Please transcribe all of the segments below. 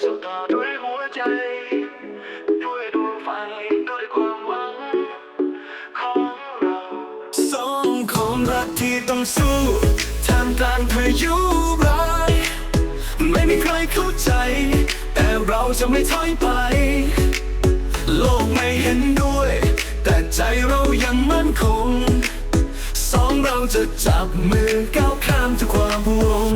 สุดต่อด้วยหัวใจ ด้วยดวงไฟด้วยความหวัง ของเราสองคนรักที่ต้องสู้ท่ามกลางพายุร้ายไม่มีใครเข้าใจ แต่เราจะไม่ถอยไป โลกไม่เห็นด้วย แต่ใจเรายังมั่นคง สองเราจะจับมือก้าวข้ามทุกความพวง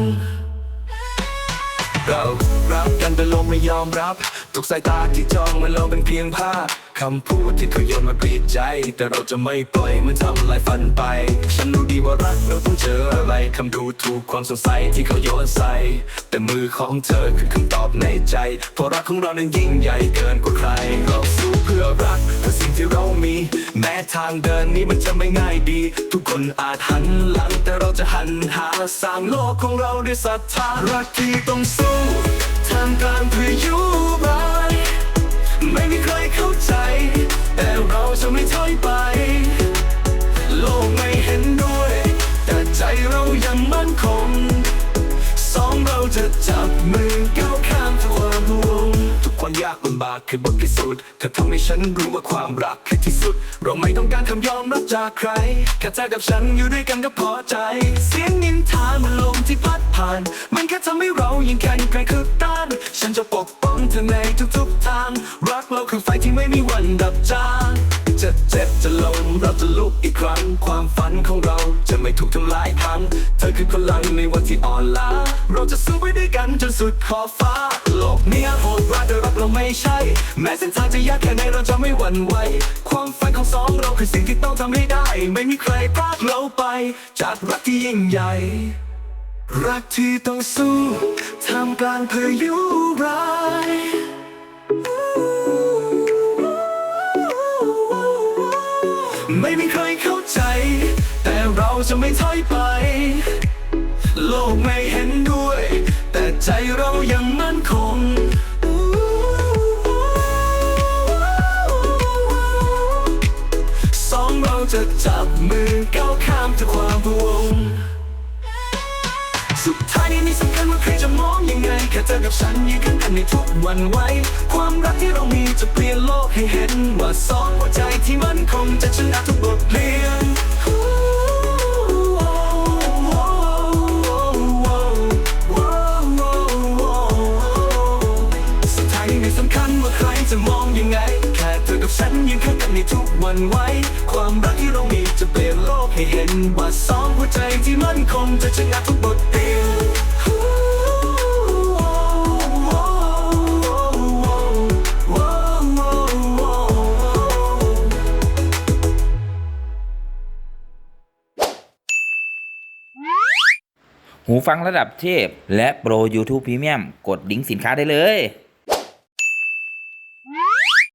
เรารักกันแต่โลกไม่ยอมรับ ทุกสายตาที่จ้องมันเราเป็นเพียงภาพคำพูดที่เขาโยนมากรีดใจ แต่เราจะไม่ปล่อยมันทำลายฝันไป ฉันรู้ดีว่ารักเราต้องเจออะไรคำดูถูกความสงสัยที่เขาโยนใส่ แต่มือของเธอคือคำตอบในใจ เพราะรักของเรานั้นยิ่งใหญ่เกินกว่าใครเราสู้เพื่อรัก ทางเดินนี้มันจะไม่ง่ายดี ทุกคนอาจหันหลัง แต่เราจะหันหาสร้างโลกของเราด้วยศรัทธารักที่ต้องสู้ทามกางพายุร้ายไม่มีใครเข้าใจ แต่เราจะไม่ถอยไป โลกไม่เห็นด้วย แต่ใจเรายังมั่นคง สองเราจะจับมือ ยากลำบากคือบทพิสูจน์เธอทำให้ฉันรู้ว่าความรักคือที่สุด เราไม่ต้องการคำยอมรับจากใครแค่เธอกับฉันอยู่ด้วยกันก็พอใจ เสียงนินทามันลมที่พัดผ่าน มันแค่ทำให้เรายิ่งแข็งแกร่งคือต้าน ฉันจะปกป้องเธอในทุกๆทาง รักเราคือไฟที่ไม่มีวันดับจาง ไม่ถูกทำลายพัง เธอคือพลังในวันที่อ่อนล้า เราจะสู้ไปด้วยกันจนสุดขอบฟ้า โลกเนี้ยโหดร้ายแต่รักเราไม่ใช่ แม้เส้นทางจะยากแค่ไหนเราจะไม่หวั่นไหว ความฝันของสองเราคือสิ่งที่ต้องทำให้ได้ ไม่มีใครพรากเราไป จากรักที่ยิ่งใหญ่ รักที่ต้องสู้ท่ามกลางพายุร้ายไม่มีใครเข้า เราจะไม่ถอยไป โลกไม่เห็นด้วย แต่ใจเรายังมั่นคงสองเราจะจับมือก้าวข้ามทุกความพวงสุดท้ายนี้นี่สำคัญว่าใครจะมองยังไงแค่เธอกับฉันยืนข้างกันในทุกวันไว้ ความรักที่เรามีจะเปลี่ยนโลกให้เห็นว่าสองหัวใจที่มั่นคงจะชนะทุกบทเรียน จะมองยังไง แค่เธอกับฉันยืนข้ากันในทุกวันไว้ ความรักที่เรามีจะเปลี่ยนโลกให้เห็นว่าสองหัวใจที่มั่นคงจะชนะทุกบทเรียนหูฟังระดับเทพ และโปร YouTube Premium กดลิงก์สินค้าได้เลย